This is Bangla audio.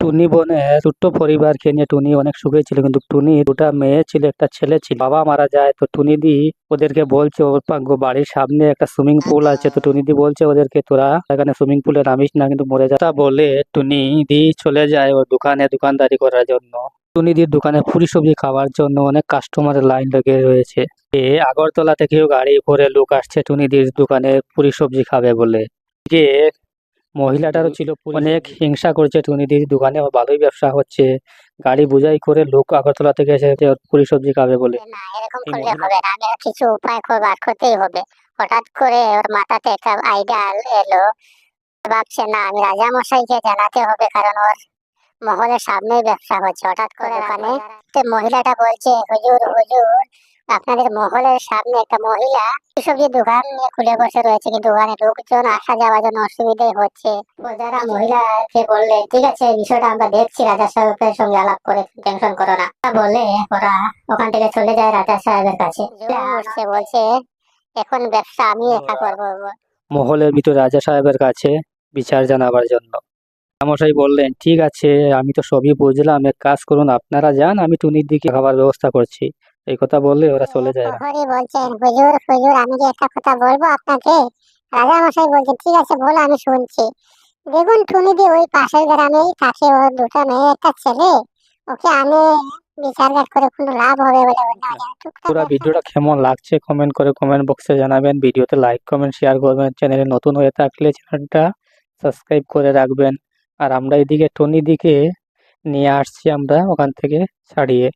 টুনি বোনের ছোট্ট পরিবারকে নিয়ে টুনি অনেক সুখে ছিল, কিন্তু টুনি দুটা মেয়ে ছিল, একটা ছেলে ছিল। বাবা মারা যায়, তো টুনি দি ওদেরকে বলছে, ওর পা- বাড়ির সামনে একটা সুইমিং পুল আছে। তো টুনি দি বলছে ওদেরকে, তোরা এখানে সুইমিং পুলে নামিস না, কিন্তু মরে যা। বলে টুনি দি চলে যায় ওর দোকানে দোকানদারি করার জন্য। টুনি দির দোকানে পুরি সবজি খাওয়ার জন্য অনেক কাস্টমারের লাইন লেগে রয়েছে। এ আগরতলা থেকেও গাড়ি করে লোক আসছে, টুনি দির দোকানে পুরি সবজি খাবে বলে। যে মহিলাটারও ছিল অনেক হিংসা করছে টুনিদির দোকানে ভালোই ব্যবসা হচ্ছে। গাড়ি বোঝাই করে লোক আগরতলা থেকে এসে পুরি সবজি খাবে বলে। না এরকম এই হবে না। আমি কিছু উপায় বার করতেই হবে। হঠাৎ করে ওর মাথাতে একটা আইডিয়া এলো। ভাবছে না আমি রাজা মশাইকে জানাতে হবে কারণ ওর মহলের সামনেই ব্যবসা হচ্ছে। হঠাৎ করে ওখানে মহিলাটা বলছে হুজুর হুজুর আপনাদের মহলের সামনে একটা মহিলা সবজি দোকান নিয়ে খুলে বসে রয়েছে কিন্তু ওখানে লোকজন আসা যাওয়ার জন্য অসুবিধাই হচ্ছে। যারা মহিলাকে বললে ঠিক আছে এই বিষয়টা আমরা দেখছি রাজা সাহেবের সঙ্গে আলাপ করে টেনশন করো না। তা বলে ওরা ওখান থেকে চলে যায় রাজা সাহেবের কাছে। বলছে। এখন ব্যবসা আমি একা করব। মহলের ভিতরে রাজা সাহেবের কাছে বিচার জানাবার জন্য। মশাই বললেন ঠিক আছে আমি তো সবই বুঝলাম। এক কাজ করুন আপনারা যান আমি টুনির দিকে খাবার ব্যবস্থা করছি। এই কথা বললে ওরা চলে যায় প্রহরী বলছেন হুজুর হুজুর আমি কি একটা কথা বলব আপনাকে? রাজা মশাই বলছেন ঠিক আছে বলো আমি শুনছি। দেখুন টুনি দি ওই পাশের গ্রামেই থাকে ওর দুটো মেয়ে একটা ছেলে। ওকে আমি বিচার ঘাট করে কোনো লাভ হবে বলে পুরো ভিডিওটা কেমন লাগছে কমেন্ট করে কমেন্ট বক্সে জানাবেন। ভিডিওতে লাইক কমেন্ট শেয়ার করবেন। চ্যানেলে নতুন হয়ে থাকলে চ্যানেলটা সাবস্ক্রাইব করে রাখবেন। আর আমরা এদিকে টনি দিকে নিয়ে আসছি আমরা ওখান থেকে ছাড়িয়ে।